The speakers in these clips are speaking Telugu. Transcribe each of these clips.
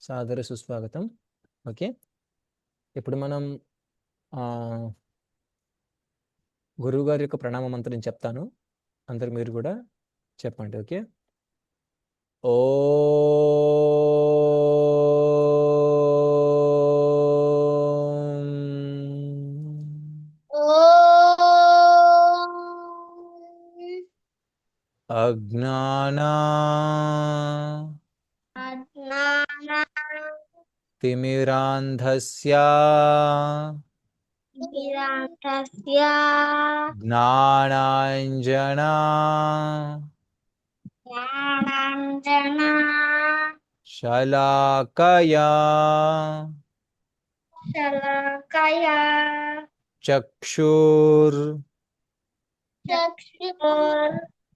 సాదర సుస్వాగతం. ఓకే. ఇప్పుడు మనం ఆ, గురువు గారి యొక్క ప్రణామ మంత్రం చెప్తాను. అందరు మీరు కూడా చెప్పండి. ఓకే. ఓ. అజ్ఞానా तिमिरान्धस्या ज्ञानाञ्जना। शलाकया। चक्षुर। चक्षुर।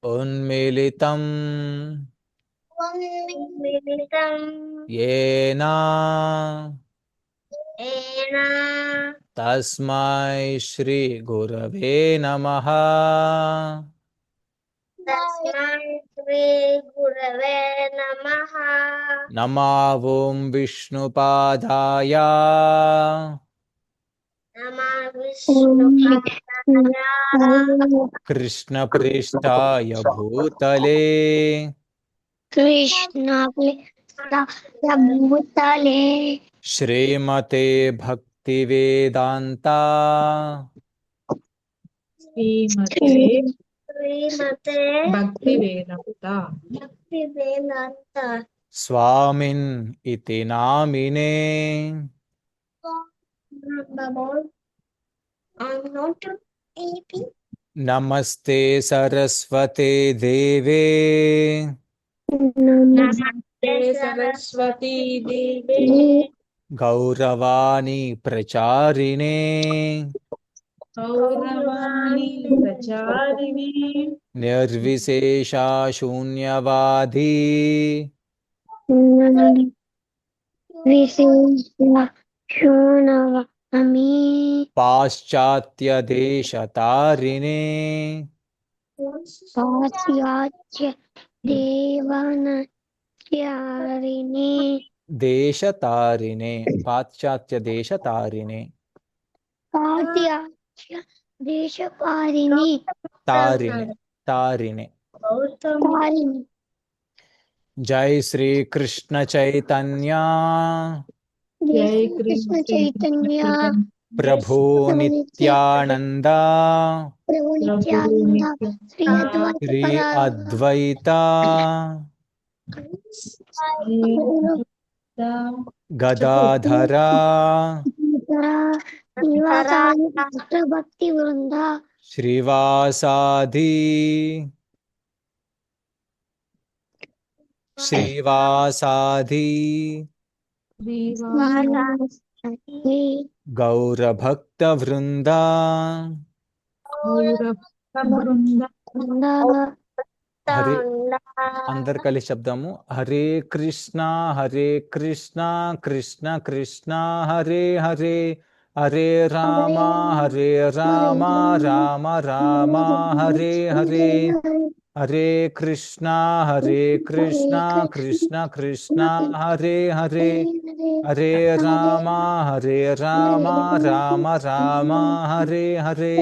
चक्षुर् येना तस्मै श्रीगुरवे नमः। नमः नमा। ॐ विष्णुपादाय। कृष्णप्रेष्ठाय भूतले। कृष्णाभूतले श्रीमते भक्तिवेदान्ता। श्रीमते स्वामिन् इति नामिने। नमस्ते सरस्वते देवे। सरस्वती गौरवाणी प्रचारिणे। निर्विशेषा शून्यवादी। पाश्चात्य देशतारिणे। पाश्चात्य देशतारिणे पाश्चात्य देशतारिणे। पाश्चात्य तारिणे तारिणे। जय श्री कृष्ण चैतन्य जय कृष्ण चैतन्य प्रभो नित्यानन्दा। श्री अद्वैता। गदाधरा। भक्तिवृन्दा श्रीवासाधि श्रीवासाधि గౌరభక్తవృందా. హరే అందరు కలిసి చెప్దాము. హరే కృష్ణ హరే కృష్ణ కృష్ణ కృష్ణ హరే హరే. హరే రామ హరే రామ రామ రామ హరే హరే. హరే కృష్ణ హరే కృష్ణ కృష్ణ కృష్ణ హరే హరే హరే రామ హరే రామ రామ రామ హరే హరే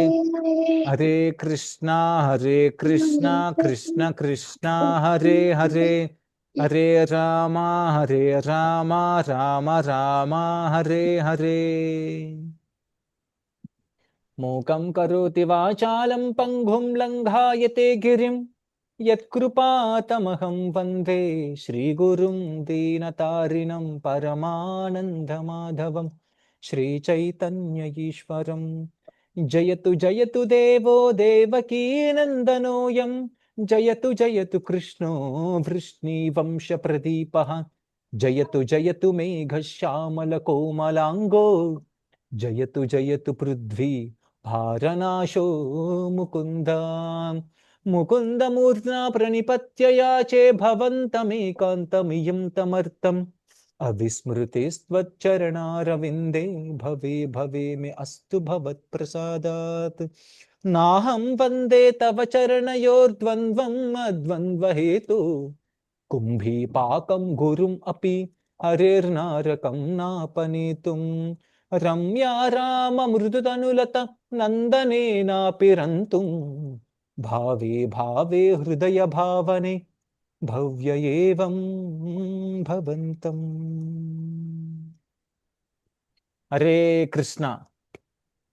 హరే కృష్ణ హరే కృష్ణ కృష్ణ కృష్ణ హరే హరే హరే రామ హరే రామ రామ రామ హరే హరే మూకం కరోతి వాచాలం పంగుం లంఘాయతే గిరిం यत्कृपातमहं वंदे श्रीगुरुं दीनतारिणं परमानन्दमाधवं श्रीचैतन्यईश्वरं। जयतु जयतु देवो देवकीनन्दनोऽयं, जयतु जयतु कृष्णो वृष्णिवंशप्रदीपः। जयतु जयतु मेघश्यामलकोमलाङ्गो, जयतु जयतु पृथ्वी भारनाशो मुकुन्द मुकुंद प्रणिपत्य याचे भवन्तमेकान्तमियं तमर्थम्। अविस्मृतिस्त्वच्चरणारविन्दे भवे भवे मे अस्तु भवत्प्रसादात्। नाहं वंदे तव चरणयोर्द्वन्द्वम्, अद्वन्द्वहेतु। कुम्भीपाकं गुरुम् अपि हरेर्नारकं नापनेतुम्। रम्या राममृदुतनुलत नन्दनेनापि रन्तुम्। భావే భావే హృదయ భావనే భవ్య ఏవం భవంతం హరే కృష్ణ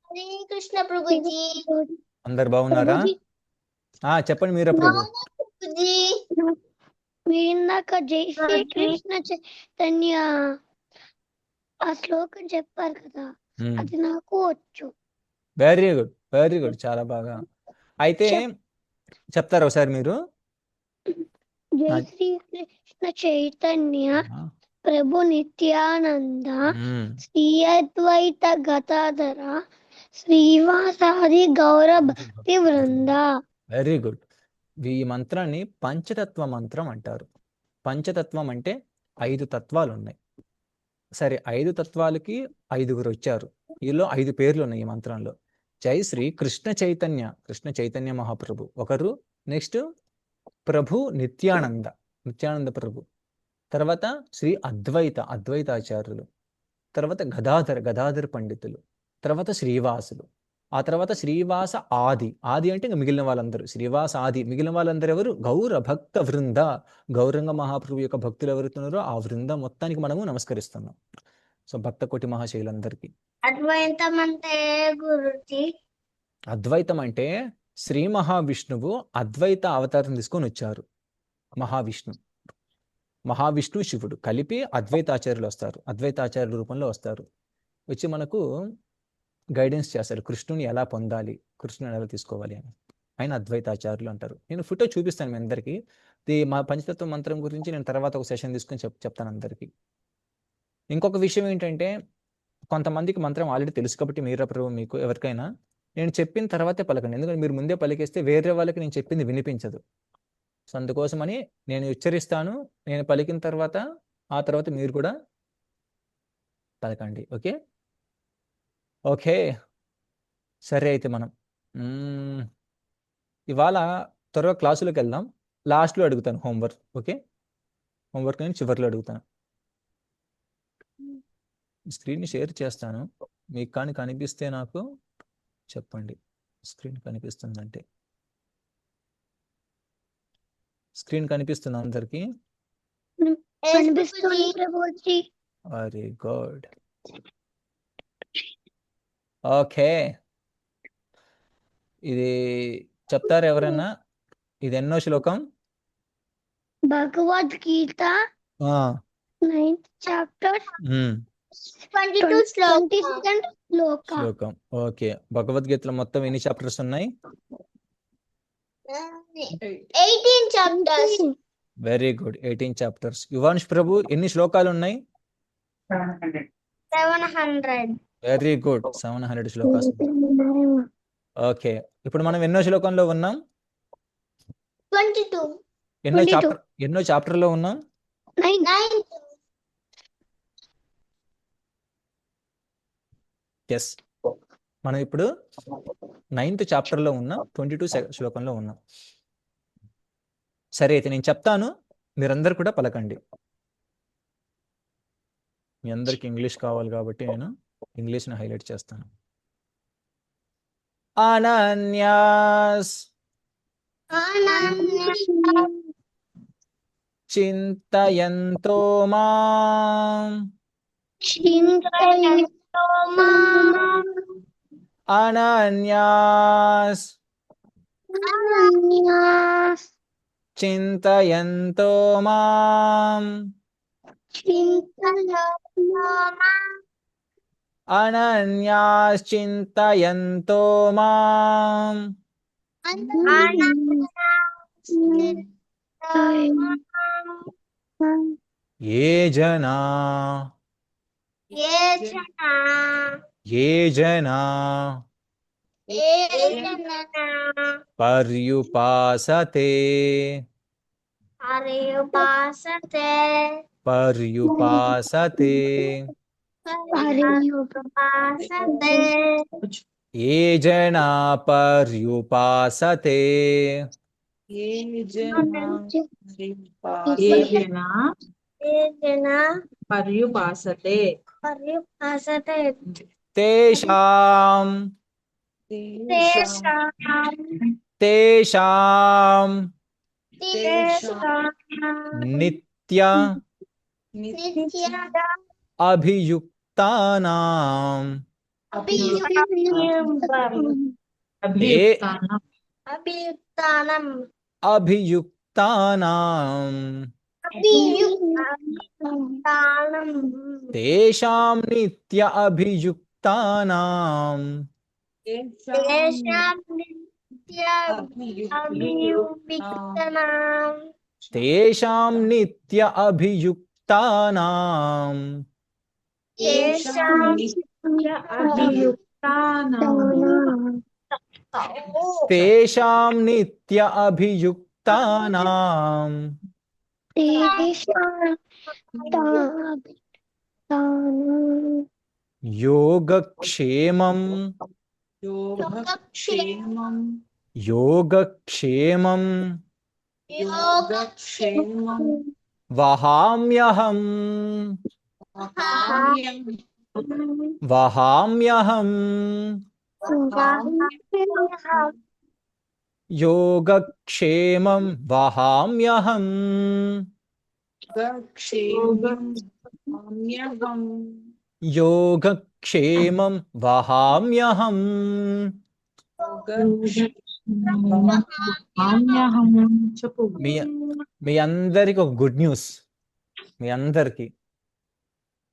హరే కృష్ణ ప్రభుజీ అందరు బాగున్నారా? ఆ చెప్పండి మీరా ప్రభు ప్రభుజీ? మీరు ఇందాక జై శ్రీకృష్ణ చైతన్య ఆ శ్లోకం చెప్పారు కదా అది నాకు వచ్చు. వెరీ గుడ్ వెరీ గుడ్ చాలా బాగా. అయితే చెప్తారా ఒకసారి మీరు? జై ఆ. శ్రీకృష్ణ చైతన్య ప్రభు నిత్యానంద. శ్రీ అద్వైత గతాధర శ్రీవాసాది గౌర భక్తి వృంద. వెరీ గుడ్ ఈ మంత్రాన్ని పంచతత్వ మంత్రం అంటారు. పంచతత్వం అంటే ఐదు తత్వాలు ఉన్నాయి సరే ఐదు తత్వాలకి ఐదుగురు వచ్చారు. వీళ్ళు ఐదు పేర్లు ఉన్నాయి ఈ మంత్రంలో. జై శ్రీ కృష్ణ చైతన్య కృష్ణ చైతన్య మహాప్రభు. ఒకరు నెక్స్ట్ ప్రభు నిత్యానంద నిత్యానంద ప్రభు. తర్వాత శ్రీ అద్వైత అద్వైతాచార్యులు. తర్వాత గదాధర గదాధర పండితులు. తర్వాత శ్రీవాసులు. ఆ తర్వాత శ్రీవాస ఆది. ఆది అంటే ఇంక మిగిలిన వాళ్ళందరూ. శ్రీవాస ఆది. మిగిలిన వాళ్ళందరూ ఎవరు? గౌర భక్త వృంద. గౌరంగ మహాప్రభు యొక్క భక్తులు ఎవరుతున్నారో ఆ వృంద మొత్తానికి మనము నమస్కరిస్తున్నాం. సో భక్త కోటి మహాశైలందరికీ అద్వైతం అంటే గురుజీ? అద్వైతం అంటే శ్రీ మహావిష్ణువు అద్వైత అవతారం తీసుకొని వచ్చారు. మహావిష్ణు. మహావిష్ణు శివుడు. కలిపి అద్వైతాచార్యులు వస్తారు. అద్వైతాచార్యుల రూపంలో వస్తారు. వచ్చి మనకు గైడెన్స్ చేస్తారు. కృష్ణుని ఎలా పొందాలి? కృష్ణుని ఎలా తీసుకోవాలి అని. ఆయన అద్వైతాచార్యులు అంటారు. నేను ఫోటో చూపిస్తాను మీ అందరికీ. మా పంచతత్వ మంత్రం గురించి నేను తర్వాత ఒక సెషన్ తీసుకొని చెప్ చెప్తాను అందరికీ. ఇంకొక విషయం ఏంటంటే కొంతమందికి మంత్రం ఆల్రెడీ తెలుసు కాబట్టి మీరా ప్రభు మీకు ఎవరికైనా నేను చెప్పిన తర్వాతే పలకండి. ఎందుకంటే మీరు ముందే పలికేస్తే వేరే వాళ్ళకి నేను చెప్పింది వినిపించదు. సో అందుకోసమని నేను ఉచ్చరిస్తాను నేను పలికిన తర్వాత ఆ తర్వాత మీరు కూడా పలకండి. ఓకే? ఓకే. సరే అయితే మనం. ఇవాళ త్వరగా క్లాసులోకి వెళ్దాం. లాస్ట్లో అడుగుతాను హోంవర్క్. ఓకే? హోంవర్క్ నేను చివరిలో అడుగుతాను. స్క్రీన్ని షేర్ చేస్తాను. మీకు కానీ కనిపిస్తే నాకు చెప్పండి. స్క్రీన్ కనిపిస్తుందంటే. స్క్రీన్ కనిపిస్తుంది అందరికీ? Very good. ఓకే. ఇది చెప్తారు ఎవరైనా ఇది ఎన్నో శ్లోకం? భగవద్గీత చాప్టర్. శ్లోకం. సెకండ్ శ్లోక. శ్లోకం. ఓకే. భగవద్గీతలో మొత్తం ఎన్ని చాప్టర్స్ ఉన్నాయి? Eighteen chapters. Very good eighteen chapters. Yuvansh Prabhu ఎన్ని శ్లోకాలు ఉన్నాయి? Very good seven hundred shlokas okay. ఇప్పుడు మనం ఎన్నో శ్లోకంలో ఉన్నాం? ఎన్నో 22. చాప్టర్ ఎన్నో చాప్టర్లో ఉన్నాం నైన్ నైన్ ఎస్ మనం ఇప్పుడు నైన్త్ చాప్టర్లో ఉన్నాం ట్వంటీ టూ శ్లోకంలో ఉన్నాం. సరే అయితే నేను చెప్తాను. మీరందరు కూడా పలకండి. మీ అందరికి ఇంగ్లీష్ కావాలి కాబట్టి నేను ఇంగ్లీష్ని హైలైట్ చేస్తాను. అనన్యాస్. చింతయంతో మా. చింతయంతో మాం అనన్యాస్ అనన్యాస్ చింతయంతో మాం చింతయంతో మాం అనన్యాస్ చింతయంతో మాం ఏ జనా ఏ జనా ఏ జనా ఏ జనా పర్యుపాసతే హరి ఉపాసతే పర్యుపాసతే హరి ఉపాసతే ఏ జనా పర్యుపాసతే ఏ జనా ఏ ఏ జనా ఏ జన పర్యుపాసతే పర్యుపాసతే తేషాం తేషాం తేషాం తేషాం నిత్య నిత్య అభియుక్తానాం అభియుక్తానం అభియుక్తానం అభియుక్తానాం నిత్య అభియుక్తానాం యోగక్షేమం చెప్పు మీ మీ అందరికి ఒక గుడ్ న్యూస్. మీ అందరికి.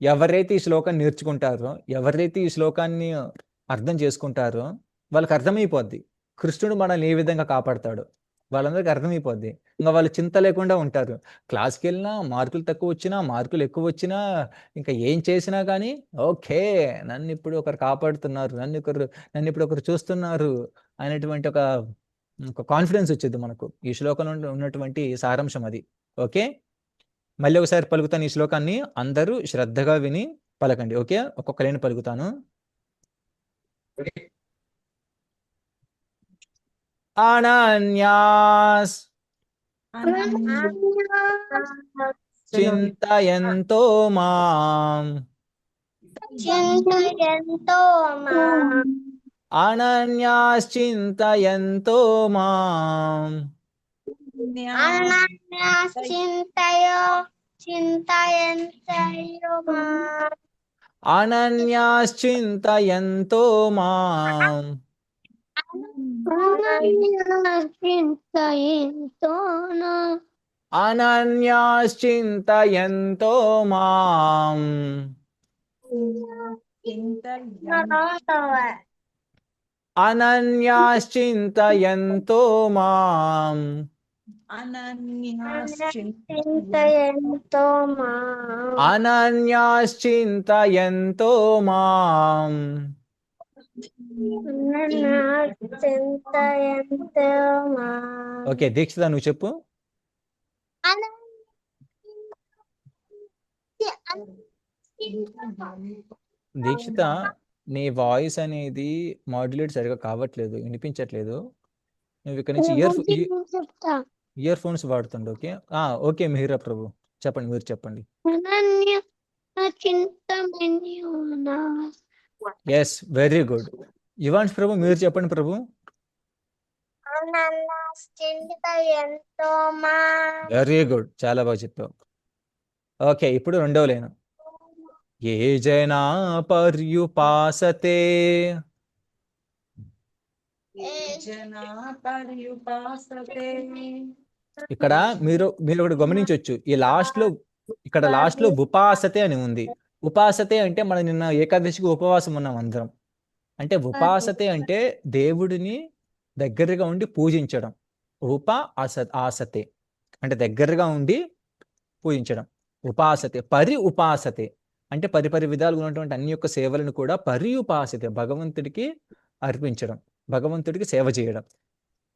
ఎవరైతే ఈ శ్లోకాన్ని నేర్చుకుంటారో ఎవరైతే ఈ శ్లోకాన్ని అర్థం చేసుకుంటారో వాళ్ళకి అర్థమైపోద్ది. కృష్ణుడు మనల్ని ఏ విధంగా కాపాడతాడు? వాళ్ళందరికీ అర్థమైపోద్ది. ఇంకా వాళ్ళు చింత లేకుండా ఉంటారు. క్లాస్కి వెళ్ళినా మార్కులు తక్కువ వచ్చినా మార్కులు ఎక్కువ వచ్చినా ఇంకా ఏం చేసినా కానీ ఓకే నన్ను ఇప్పుడు ఒకరు కాపాడుతున్నారు నన్ను ఒకరు నన్ను ఇప్పుడు ఒకరు చూస్తున్నారు అనేటువంటి ఒక ఒక కాన్ఫిడెన్స్ వచ్చేది మనకు. ఈ శ్లోకంలో ఉన్నటువంటి సారాంశం అది. ఓకే? మళ్ళీ ఒకసారి పలుకుతాను ఈ శ్లోకాన్ని. అందరూ శ్రద్ధగా విని పలకండి. ఓకే? ఒక్కొక్క లైన్ పలుకుతాను అనన్యాస్ చింతయంతో మాం చింతయంతో మాం అనన్యాస్ చింతయంతో మాం అనన్యాస్ చింతయో చింతయంతయో మాం అనన్యాస్ చింతయంతో మాం అనన్యాస్ చింతయంతో మాం అనన్యాస్ చింతయంతో ఓకే దీక్షిత నువ్వు చెప్పు. దీక్షిత నీ వాయిస్ అనేది మాడ్యులేట్ సరిగా కావట్లేదు వినిపించట్లేదు. నువ్వు ఇక్కడ నుంచి ఇయర్ ఇయర్ ఫోన్స్ వాడుతుండు ఓకే? ఆ ఓకే మిహిరా ప్రభు. చెప్పండి మీరు చెప్పండి. Yes very good Evans Prabhu మీరు చెప్పండి ప్రభు. వెరీ గుడ్ చాలా బాగా చెప్పావు. ఓకే ఇప్పుడు రెండవ లేను. ఏ జనా పర్యుపాసతే? ఇక్కడ మీరు మీరు ఒకటి గమనించవచ్చు ఈ లాస్ట్లో ఇక్కడ లాస్ట్లో ఉపాసతే అని ఉంది. ఉపాసతే అంటే మనం నిన్న ఏకాదశికి ఉపవాసం ఉన్నాం అందరం. అంటే ఉపాసతే అంటే దేవుడిని దగ్గరగా ఉండి పూజించడం. ఉప ఆస ఆసతే. అంటే దగ్గరగా ఉండి పూజించడం. ఉపాసతే పరి ఉపాసతే. అంటే పరిపరి విధాలుగా ఉన్నటువంటి అన్ని యొక్క సేవలను కూడా పరి ఉపాసతే భగవంతుడికి అర్పించడం భగవంతుడికి సేవ చేయడం.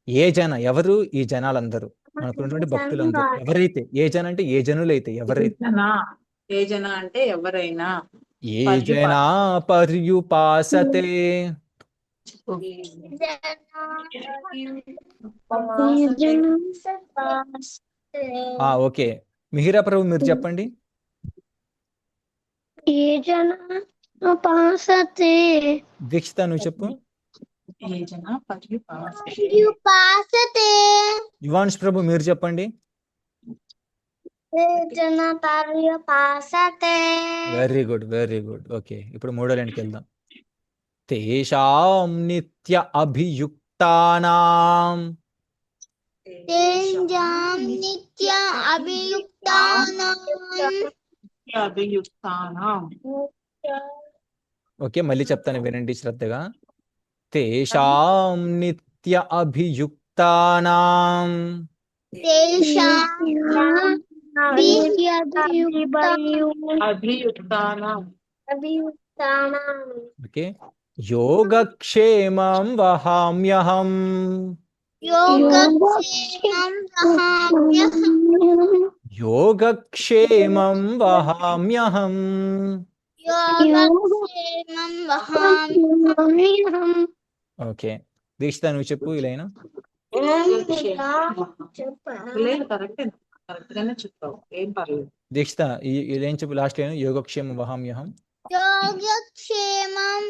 ఏ జన ఎవరు? ఈ జనాలందరూ. మనకున్నటువంటి భక్తులందరూ. ఎవరైతే ఏ జన అంటే ఏ జనులైతే ఎవరైతే ఏ జన అంటే ఎవరైనా? ఏ జనా పర్యుపాసతే. ఆ ఓకే. మిహిరా ప్రభు మీరు చెప్పండి. ఏ జన ఉపాసతే దీక్షిత నువ్వు చెప్పు. యువాన్స్ ప్రభు మీరు చెప్పండి. Very good very good. Okay ఇప్పుడు మూడో లైన్కి వెళ్దాం. తేషాం నిత్య అభియుక్తానాం. తేజాం నిత్య అభియుక్తానాం. అభియుక్తానాం. ఓకే మళ్ళీ చెప్తాను వినండి శ్రద్ధగా. తేషాం నిత్య అభియుక్తానాం. తేషాం నిత్య అభియుక్తానాం అభియుక్తానాం ఓకే యోగక్షేమం వహామ్యహం యోగక్షేమం వహామ్యహం యోగక్షేమం వహామ్యహం యోగక్షేమం వహామ్యహం ఓకే దీక్షిత నువ్వు చెప్పు ఇలా లేదు కరెక్ట్ కరెక్ట్ గానే చెప్పావు. ఏం పర్లేదు. దీక్షిత ఏం చెప్పు లాస్ట్ లైన్ యోగక్షేమం వహామ్యహం. యోగక్షేమం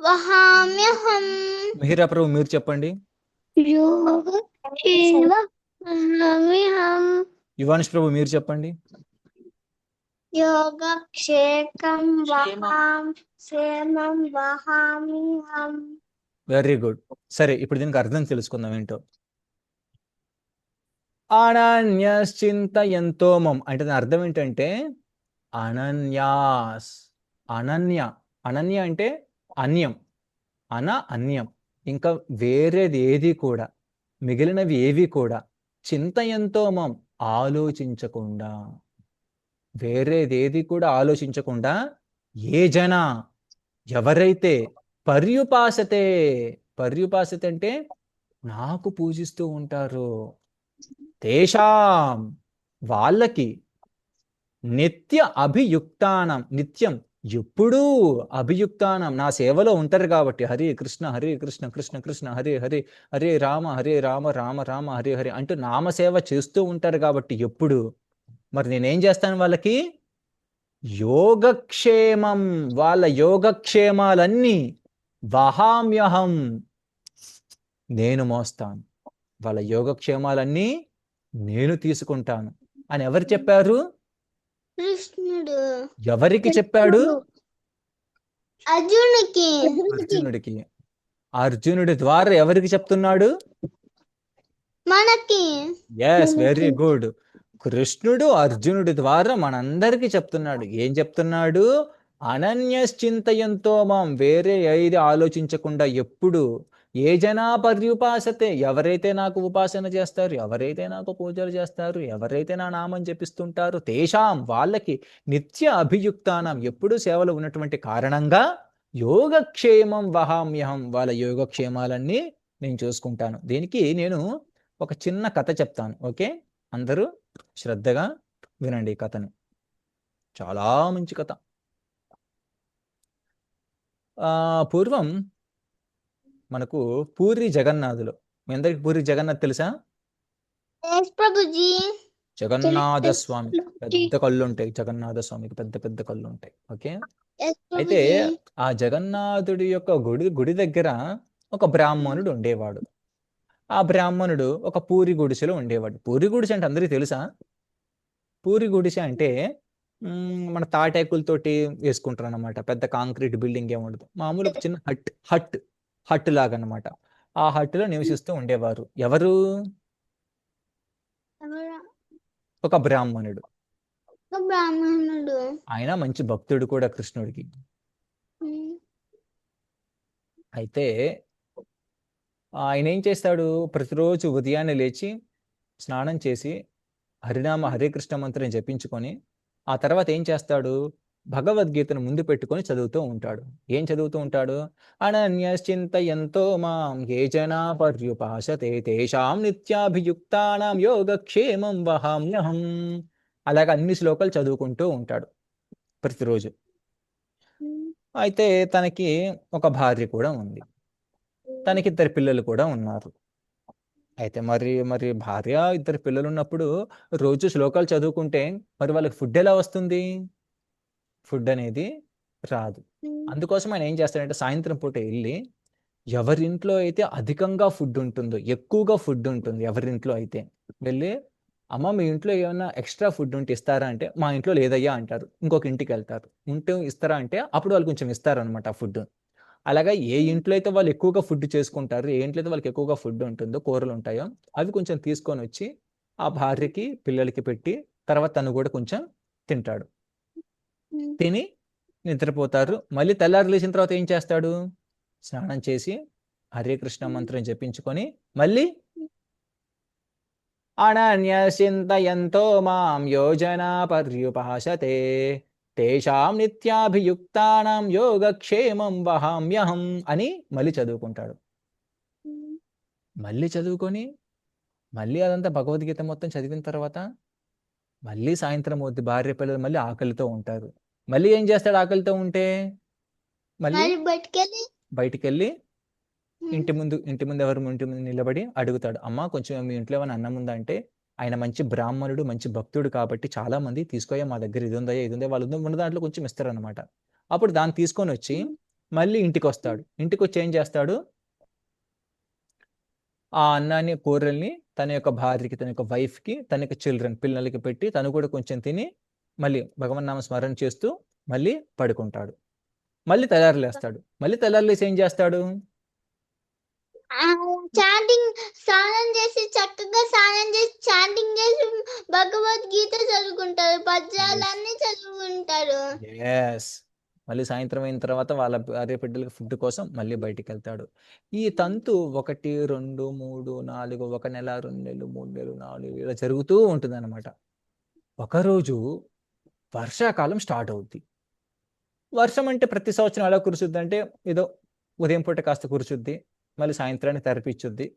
వహామ్యహం. మిహిరా ప్రభు మీరు చెప్పండి. యువానిష్ ప్రభు మీరు చెప్పండి. యోగక్షేకం వహాం క్షేమం వహామ్యహం. వెరీ గుడ్ సరే ఇప్పుడు దీనికి అర్థం తెలుసుకుందాం ఏంటో. అనన్యశ్చింతయంతో మం అంటే దాని అర్థం ఏంటంటే అనన్యాస్ అనన్య. అనన్య అంటే అన్యం. అన అన్యం. ఇంకా వేరేది ఏది కూడా మిగిలినవి ఏవి కూడా చింతయంతో మం ఆలోచించకుండా వేరేది ఏది కూడా ఆలోచించకుండా ఏ జన ఎవరైతే పర్యుపాసతే పర్యుపాసతే అంటే నాకు పూజిస్తూ ఉంటారు. తేషాం వాళ్ళకి నిత్య అభియుక్తానం నిత్యం ఎప్పుడూ అభియుక్తానం. నా సేవలో ఉంటారు కాబట్టి హరే కృష్ణ హరే కృష్ణ కృష్ణ కృష్ణ హరే హరే హరే రామ హరే రామ రామ రామ హరే హరే అంటూ నామసేవ చేస్తూ ఉంటారు కాబట్టి ఎప్పుడు? మరి నేనేం చేస్తాను వాళ్ళకి? యోగక్షేమం. వాళ్ళ యోగక్షేమాలన్నీ వహామ్యహం. నేను మోస్తాను. వాళ్ళ యోగక్షేమాలన్నీ నేను తీసుకుంటాను. అని ఎవరు చెప్పారు? కృష్ణుడు. ఎవరికి చెప్పాడు? అర్జునుకి అర్జునుడికి. అర్జునుడి ద్వారా ఎవరికి చెప్తున్నాడు? మనకి. ఎస్ వెరీ గుడ్ కృష్ణుడు అర్జునుడి ద్వారా మనందరికీ చెప్తున్నాడు. ఏం చెప్తున్నాడు? అనన్యశ్చింతయంతో మాం వేరే ఏది ఆలోచించకుండా ఎప్పుడు ఏ జనా పర్యుపాసతే ఎవరైతే నాకు ఉపాసన చేస్తారు ఎవరైతే నాకు పూజలు చేస్తారు ఎవరైతే నా నామం జపిస్తుంటారు తేషాం వాళ్ళకి నిత్య అభియుక్తానం ఎప్పుడు సేవలు ఉన్నటువంటి కారణంగా యోగక్షేమం వహామ్యహం వాళ్ళ యోగక్షేమాలన్నీ నేను చూసుకుంటాను. దీనికి నేను ఒక చిన్న కథ చెప్తాను. ఓకే? అందరూ శ్రద్ధగా వినండి ఈ కథని. చాలా మంచి కథ. పూర్వం మనకు పూరి జగన్నాథులు. మీ అందరికి పూరి జగన్నాథ్ తెలుసా? జగన్నాథ. స్వామి. పెద్ద కళ్ళు ఉంటాయి జగన్నాథ స్వామికి పెద్ద పెద్ద కళ్ళు ఉంటాయి ఓకే అయితే ఆ జగన్నాథుడి యొక్క గుడి గుడి దగ్గర ఒక బ్రాహ్మణుడు ఉండేవాడు. ఆ బ్రాహ్మణుడు ఒక పూరి గుడిసెలో ఉండేవాడు. పూరి గుడిసె అంటే అందరికీ తెలుసా? పూరి గుడిసె అంటే మన తాటాకులతోటి వేసుకుంటారు అనమాట పెద్ద కాంక్రీట్ బిల్డింగ్ ఏమి ఉండదు. మామూలు చిన్న హట్ హట్ హట్ లాగా అనమాట ఆ హట్టులో నివసిస్తూ ఉండేవారు. ఎవరు? ఒక బ్రాహ్మణుడు. బ్రాహ్మణుడు. ఆయన మంచి భక్తుడు కూడా కృష్ణుడికి. అయితే ఆయన ఏం చేస్తాడు? ప్రతిరోజు ఉదయాన్నే లేచి స్నానం చేసి హరినామ హరే కృష్ణ మంత్రం జపించుకొని ఆ తర్వాత ఏం చేస్తాడు? భగవద్గీతను ముందు పెట్టుకొని చదువుతూ ఉంటాడు. ఏం చదువుతూ ఉంటాడు? అనన్యశ్చింతయంతో మాం ఏ జనా పర్యుపాసతే తేషాం నిత్యాభియుక్తానాం యోగక్షేమం వహామ్యహం. అలాగ అన్ని శ్లోకాలు చదువుకుంటూ ఉంటాడు ప్రతిరోజు. అయితే తనకి ఒక భార్య కూడా ఉంది. తనకి ఇద్దరు పిల్లలు కూడా ఉన్నారు. అయితే మరి మరి భార్య ఇద్దరు పిల్లలు ఉన్నప్పుడు రోజు శ్లోకాలు చదువుకుంటే మరి వాళ్ళకి ఫుడ్ ఎలా వస్తుంది? ఫుడ్ అనేది రాదు. అందుకోసం ఆయన ఏం చేస్తాడంటే సాయంత్రం పూట వెళ్ళి ఎవరింట్లో అయితే అధికంగా ఫుడ్ ఉంటుందో ఎక్కువగా ఫుడ్ ఉంటుంది ఎవరింట్లో అయితే వెళ్ళి అమ్మ మీ ఇంట్లో ఏమైనా ఎక్స్ట్రా ఫుడ్ ఉంటే ఇస్తారా? అంటే మా ఇంట్లో లేదయ్యా అంటారు. ఇంకొక ఇంటికి వెళ్తారు. ఉంటే ఇస్తారా అంటే అప్పుడు వాళ్ళు కొంచెం ఇస్తారు అనమాట ఫుడ్ అలాగా ఏ ఇంట్లో అయితే వాళ్ళు ఎక్కువగా ఫుడ్ చేసుకుంటారు ఏ ఇంట్లో అయితే వాళ్ళకి ఎక్కువగా ఫుడ్ ఉంటుందో కూరలు ఉంటాయో అవి కొంచెం తీసుకొని వచ్చి ఆ భార్యకి పిల్లలకి పెట్టి తర్వాత తను కూడా కొంచెం తింటాడు. తిని నిద్రపోతారు. మళ్ళీ తెల్లారి లేచిన తర్వాత ఏం చేస్తాడు? స్నానం చేసి హరే కృష్ణ మంత్రం జపించుకొని మళ్ళీ అనన్య చింతయంతో మాం యోజన పర్యుపాసతే తేషాం నిత్యాభియుక్తానాం యోగక్షేమం వహామ్యహం అని మళ్ళీ చదువుకుంటాడు. మళ్ళీ చదువుకొని మళ్ళీ అదంతా భగవద్గీత మొత్తం చదివిన తర్వాత మళ్ళీ సాయంత్రం అవుద్ది భార్య పిల్లలు మళ్ళీ ఆకలితో ఉంటారు. మళ్ళీ ఏం చేస్తాడు ఆకలితో ఉంటే? మళ్ళీ బయటికి వెళ్ళి ఇంటి ముందు ఇంటి ముందు ఎవరు ఇంటి ముందు నిలబడి అడుగుతాడు అమ్మ కొంచెం మీ ఇంట్లో ఏమైనా అన్నం ఉందా? అంటే ఆయన మంచి బ్రాహ్మణుడు మంచి భక్తుడు కాబట్టి చాలా మంది తీసుకోయా మా దగ్గర ఇది ఉందా ఇది ఉందా వాళ్ళు ఉన్న దాంట్లో కొంచెం ఇస్తారనమాట అప్పుడు దాన్ని తీసుకొని వచ్చి మళ్ళీ ఇంటికి వస్తాడు ఇంటికి వచ్చి ఏం చేస్తాడు? ఆ అన్నాన్ని కూరల్ని తన యొక్క భార్యకి తన యొక్క వైఫ్కి తన యొక్క చిల్డ్రన్ పిల్లలకి పెట్టి తను కూడా కొంచెం తిని మళ్ళీ భగవన్నామ స్మరణ చేస్తూ మళ్ళీ పడుకుంటాడు. మళ్ళీ తెల్లారు లేస్తాడు. మళ్ళీ తెల్లారు లేసి ఏం చేస్తాడు? చాంటింగ్ స్నానం చేసి చక్కగా స్నానం చేసి చాంటింగ్ చేసి భగవద్గీత చదువుకుంటారు పద్యాలన్నీ చదువుకుంటారు. మళ్ళీ సాయంత్రం అయిన తర్వాత వాళ్ళ భార్య బిడ్డలకి ఫుడ్ కోసం మళ్ళీ బయటికి వెళ్తాడు ఈ తంతు ఒకటి రెండు మూడు నాలుగు ఒక నెల రెండు నెలలు మూడు నెలలు నాలుగు ఇలా జరుగుతూ ఉంటుంది అనమాట ఒకరోజు వర్షాకాలం స్టార్ట్ అవుద్ది. వర్షం అంటే ప్రతి సంవత్సరం ఎలా కురుస్తుంది అంటే ఏదో ఉదయం పూట కాస్త కురుచుద్ది మళ్ళీ సాయంత్రానికి తెరపిచ్చుద్ది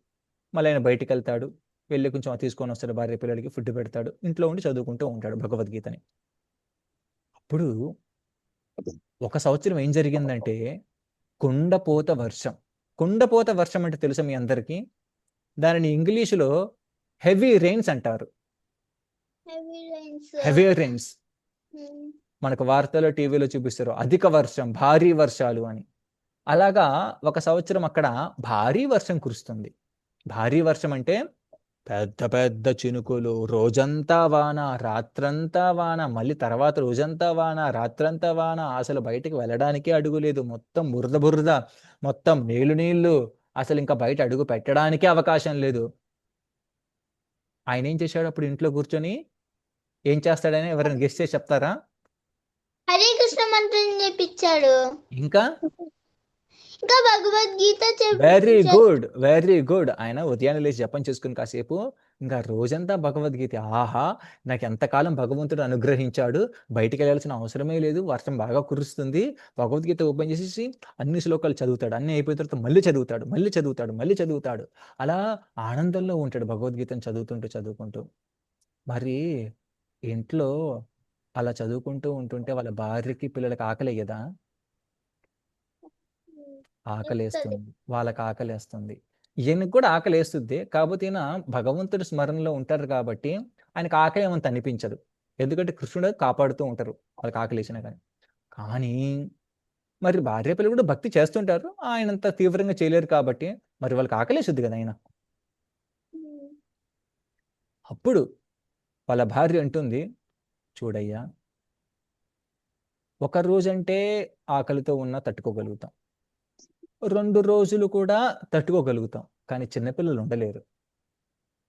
మళ్ళీ ఆయన బయటికి వెళ్తాడు వెళ్ళి కొంచెం తీసుకొని వస్తాడు. భార్య పిల్లలకి ఫుడ్ పెడతాడు. ఇంట్లో ఉండి చదువుకుంటూ ఉంటాడు భగవద్గీతని. అప్పుడు ఒక సంవత్సరం ఏం జరిగిందంటే కుండపోత వర్షం. కుండపోత వర్షం అంటే తెలుసా మీ అందరికీ? దానిని ఇంగ్లీషులో హెవీ రెయిన్స్ అంటారు. హెవీ రెయిన్స్ మనకు వార్తల్లో టీవీలో చూపిస్తారు. అధిక వర్షం భారీ వర్షాలు అని. అలాగా ఒక సంవత్సరం అక్కడ భారీ వర్షం కురుస్తుంది. భారీ వర్షం అంటే పెద్ద పెద్ద చినుకులు రోజంతా వాన రాత్రంతా వాన మళ్ళీ తర్వాత రోజంతా వాన రాత్రంతా వాన అసలు బయటికి వెళ్ళడానికి అడుగు లేదు. మొత్తం బురద బురద మొత్తం నీళ్ళు నీళ్ళు అసలు ఇంకా బయట అడుగు పెట్టడానికే అవకాశం లేదు. ఆయన ఏం చేశాడు అప్పుడు ఇంట్లో కూర్చొని? ఏం చేస్తాడని ఎవరైనా గెస్ట్ చేసి చెప్తారా? హరే కృష్ణ మంత్రం చేపించాడు ఇంకా? ఇంకా Bhagavad Gita very. Good very good ఆయన ఉదయాన్నే లేచి జపం చేసుకుని కాసేపు ఇంకా రోజంతా భగవద్గీత. ఆహా నాకు ఎంతకాలం భగవంతుడు అనుగ్రహించాడు? బయటికి వెళ్ళాల్సిన అవసరమే లేదు. వర్షం బాగా కురుస్తుంది. భగవద్గీత ఓపెన్ చేసేసి అన్ని శ్లోకాలు చదువుతాడు. అన్ని అయిపోయిన తర్వాత మళ్ళీ చదువుతాడు మళ్ళీ చదువుతాడు మళ్ళీ చదువుతాడు. అలా ఆనందంలో ఉంటాడు భగవద్గీతను చదువుతుంటూ చదువుకుంటూ. మరి ఇంట్లో అలా చదువుకుంటూ ఉంటుంటే వాళ్ళ భార్యకి పిల్లలకి ఆకలేయదా ఆకలేస్తుంది. వాళ్ళకి ఆకలేస్తుంది. ఈయనకి కూడా ఆకలేస్తుంది కాకపోతే ఈయన భగవంతుడి స్మరణలో ఉంటారు కాబట్టి ఆయనకు ఆకలి ఏమంత అనిపించదు. ఎందుకంటే కృష్ణుడు కాపాడుతూ ఉంటారు వాళ్ళకి ఆకలేసినా కానీ. కానీ మరి భార్య పిల్లలు కూడా భక్తి చేస్తుంటారు. ఆయనంత తీవ్రంగా చేయలేరు కాబట్టి మరి వాళ్ళకి ఆకలేసుద్ది కదా ఆయన అప్పుడు వాళ్ళ భార్య అంటుంది చూడయ్యా ఒక రోజంటే ఆకలితో ఉన్నా తట్టుకోగలుగుతాం. రెండు రోజులు కూడా తట్టుకోగలుగుతాం. కానీ చిన్నపిల్లలు ఉండలేరు.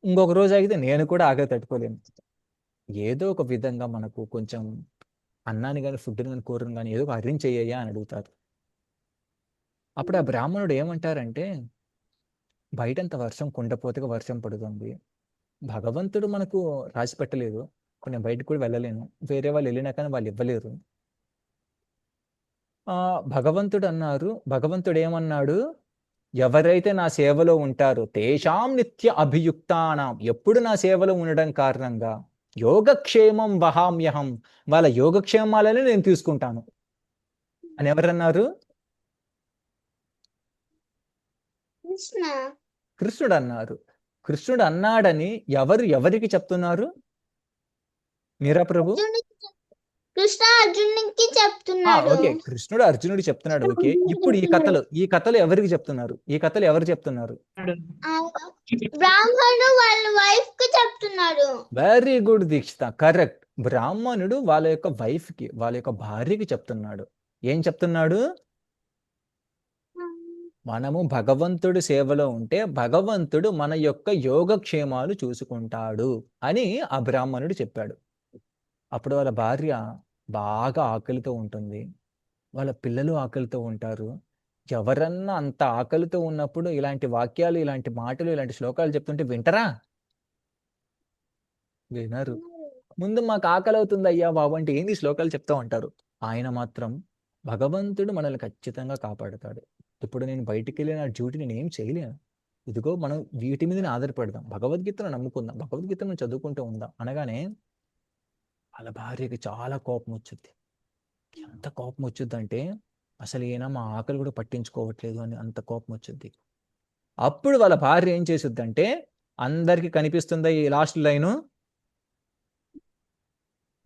ఇంకొక రోజు ఆగితే నేను కూడా ఆగ తట్టుకోలేను. ఏదో ఒక విధంగా మనకు కొంచెం అన్నాన్ని కానీ ఫుడ్ని కానీ కూరని కానీ ఏదో ఒక అరేంజ్ చెయ్యయ్యా అని అడుగుతారు. అప్పుడు ఆ బ్రాహ్మణుడు ఏమంటారంటే బయటంత వర్షం కుండపోతగా వర్షం పడుతుంది. భగవంతుడు మనకు రాసి పెట్టలేదు. కొన్ని నేను బయటకు కూడా వెళ్ళలేను. వేరే వాళ్ళు వెళ్ళినా కానీ వాళ్ళు ఇవ్వలేరు. ఆ భగవంతుడు అన్నారు భగవంతుడు ఏమన్నాడు ఎవరైతే నా సేవలో ఉంటారో తేషాం నిత్య అభియుక్తానాం. ఎప్పుడు నా సేవలో ఉండడం కారణంగా? యోగక్షేమం వహామ్యహం. వాళ్ళ యోగక్షేమాలని నేను తీసుకుంటాను. అని ఎవరన్నారు? కృష్ణ. కృష్ణుడు అన్నారు కృష్ణుడు అన్నాడని ఎవరు ఎవరికి చెప్తున్నారు? మీరా ప్రభు? కృష్ణ అర్జునుడికి చెప్తున్నాడు ఓకే. కృష్ణుడు అర్జునుడికి చెప్తున్నాడు. ఓకే. ఇప్పుడు ఈ కథలు ఈ కథలు ఎవరికి చెప్తున్నారు? ఈ కథలు ఎవరు చెప్తున్నారు? బ్రాహ్మణుడు వాళ్ళ వైఫ్కి చెప్తున్నాడు వెరీ గుడ్ దీక్షిత. కరెక్ట్ బ్రాహ్మణుడు వాళ్ళ యొక్క వైఫ్కి వాళ్ళ యొక్క భార్యకి చెప్తున్నాడు. ఏం చెప్తున్నాడు? మనము భగవంతుడి సేవలో ఉంటే భగవంతుడు మన యొక్క యోగక్షేమాలు చూసుకుంటాడు అని ఆ బ్రాహ్మణుడు చెప్పాడు. అప్పుడు వాళ్ళ భార్య బాగా ఆకలితో ఉంటుంది. వాళ్ళ పిల్లలు ఆకలితో ఉంటారు. ఎవరన్నా అంత ఆకలితో ఉన్నప్పుడు ఇలాంటి వాక్యాలు ఇలాంటి మాటలు ఇలాంటి శ్లోకాలు చెప్తుంటే వింటరా? వినరు. ముందు మాకు ఆకలి అవుతుంది అయ్యా బాబు అంటే ఏంది శ్లోకాలు చెప్తా ఉంటారు. ఆయన మాత్రం భగవంతుడు మనల్ని ఖచ్చితంగా కాపాడుతాడు. ఇప్పుడు నేను బయటికి వెళ్ళి నా డ్యూటీ నేను ఏం చేయలేను. ఇదిగో మనం వీటి మీదనే ఆధారపడదాం. భగవద్గీతను నమ్ముకుందాం. భగవద్గీతను చదువుకుంటూ ఉందాం. అనగానే వాళ్ళ భార్యకి చాలా కోపం వచ్చింది ఎంత కోపం వచ్చిందంటే అసలు ఈయన మా ఆకలి కూడా పట్టించుకోవట్లేదు అని అంత కోపం వచ్చింది అప్పుడు వాళ్ళ భార్య ఏం చేసిద్దంటే అందరికి కనిపిస్తుందా ఈ లాస్ట్ లైను?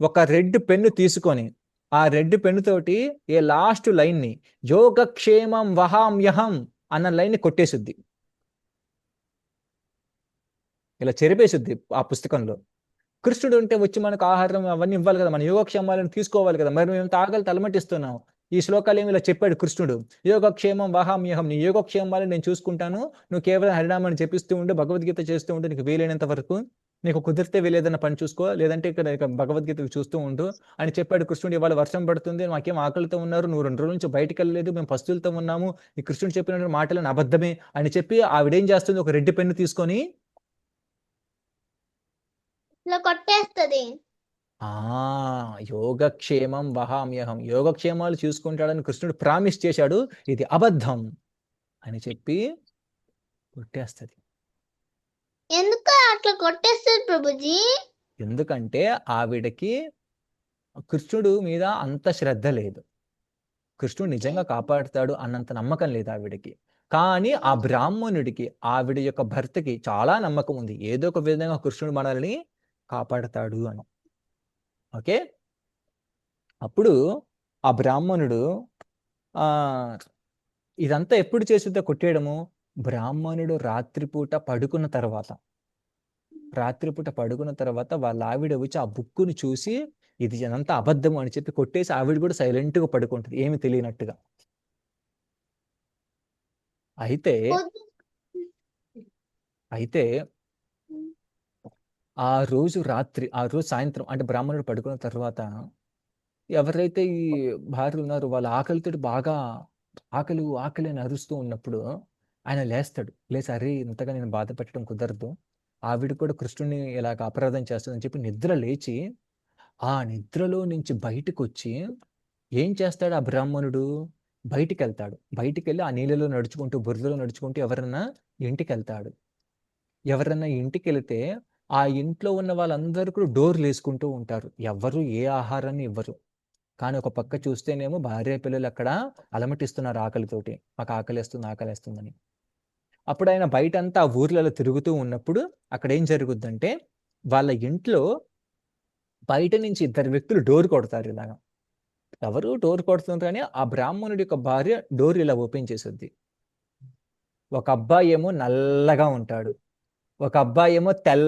ఒక రెడ్ పెన్ను తీసుకొని ఆ రెడ్ పెన్ను తోటి ఏ లాస్ట్ లైన్ని యోగక్షేమం వహామ్యహం అన్న లైన్ని కొట్టేసుద్ది. ఇలా చెరిపేసుద్ది ఆ పుస్తకంలో. కృష్ణుడు ఉంటే వచ్చి మనకు ఆహారం అవన్నీ ఇవ్వాలి కదా మన యోగక్షేమాలను తీసుకోవాలి కదా. మరి మేము తాగలి తలమటిస్తున్నాం ఈ శ్లోకాలు ఏమి ఇలా చెప్పాడు కృష్ణుడు యోగక్షేమం వహామ్యహం నీ యోగక్షేమాలను నేను చూసుకుంటాను. నువ్వు కేవలం హరినామాన్ని చెప్పిస్తూ ఉండు భగవద్గీత చేస్తూ ఉండు నీకు వీలైనంత వరకు నీకు కుదిరితే వీలేదన్న పని చూసుకో. లేదంటే ఇక్కడ భగవద్గీత చూస్తూ ఉండు అని చెప్పాడు కృష్ణుడు ఇవాళ వర్షం పడుతుంది మాకేం ఆకలితో ఉన్నారు నువ్వు రెండు రోజుల నుంచి బయటకు వెళ్ళలేదు మేము పస్తులతో ఉన్నాము. ఈ కృష్ణుడు చెప్పిన మాటలను అబద్ధమే అని చెప్పి ఆవిడేం చేస్తుంది? ఒక రెడ్డి పెన్ను తీసుకొని ఇట్లా కొట్టేస్తది. ఆ యోగక్షేమం వహామ్యహం. యోగక్షేమాలు చూసుకుంటాడని కృష్ణుడు ప్రామిస్ చేశాడు ఇది అబద్ధం అని చెప్పి కొట్టేస్తుంది. ఎందుకు అట్లా కొట్టేస్తుంది ప్రభుజీ? ఎందుకంటే ఆవిడకి కృష్ణుడు మీద అంత శ్రద్ధ లేదు. కృష్ణుడు నిజంగా కాపాడుతాడు అన్నంత నమ్మకం లేదు ఆవిడకి. కానీ ఆ బ్రాహ్మణుడికి ఆవిడ యొక్క భర్తకి చాలా నమ్మకం ఉంది. ఏదో ఒక విధంగా కృష్ణుడు మనల్ని కాపాడతాడు అని. ఓకే? అప్పుడు ఆ బ్రాహ్మణుడు ఆ ఇదంతా ఎప్పుడు చేసిద్దో కొట్టేయడము? బ్రాహ్మణుడు రాత్రిపూట పడుకున్న తర్వాత. రాత్రిపూట పడుకున్న తర్వాత వాళ్ళ ఆవిడ వచ్చి ఆ బుక్కుని చూసి ఇది అంతా అబద్ధం అని చెప్పి కొట్టేసి ఆవిడ కూడా silent గా పడుకుంటుంది ఏమి తెలియనట్టుగా. అయితే అయితే ఆ రోజు రాత్రి ఆ రోజు సాయంత్రం అంటే బ్రాహ్మణుడు పడుకున్న తర్వాత ఎవరైతే ఈ భార్యలు ఉన్నారో వాళ్ళ ఆకలితో బాగా ఆకలి ఆకలి అని అరుస్తూ ఉన్నప్పుడు ఆయన లేస్తాడు. లేచి అరే ఇంతగా నేను బాధ పెట్టడం కుదరదు. ఆవిడ కూడా కృష్ణుడిని ఇలాగ అపరాధం చేస్తుందని చెప్పి నిద్ర లేచి ఆ నిద్రలో నుంచి బయటకు వచ్చి ఏం చేస్తాడు ఆ బ్రాహ్మణుడు? బయటికి వెళ్తాడు బయటికి వెళ్ళి ఆ నీళ్ళలో నడుచుకుంటూ బురదలో నడుచుకుంటూ ఎవరన్నా ఇంటికి వెళ్తాడు ఎవరన్నా ఇంటికి వెళితే ఆ ఇంట్లో ఉన్న వాళ్ళందరూ కూడా డోర్లు వేసుకుంటూ ఉంటారు. ఎవరు ఏ ఆహారాన్ని ఇవ్వరు. కానీ ఒక పక్క చూస్తేనేమో భార్య పిల్లలు అక్కడ అలమటిస్తున్నారు ఆకలితోటి. మాకు ఆకలిస్తుంది ఆకలేస్తుందని. అప్పుడు ఆయన బయటంతా ఆ ఊర్లలో తిరుగుతూ ఉన్నప్పుడు అక్కడ ఏం జరుగుద్దంటే వాళ్ళ ఇంట్లో బయట నుంచి ఇద్దరు వ్యక్తులు డోర్ కొడతారు ఇలాగా. ఎవరు డోర్ కొడుతున్నారు కానీ ఆ బ్రాహ్మణుడి యొక్క భార్య డోర్ ఇలా ఓపెన్ చేస్తుంది ఒక అబ్బాయి ఏమో నల్లగా ఉంటాడు. ఒక అబ్బాయి ఏమో తెల్ల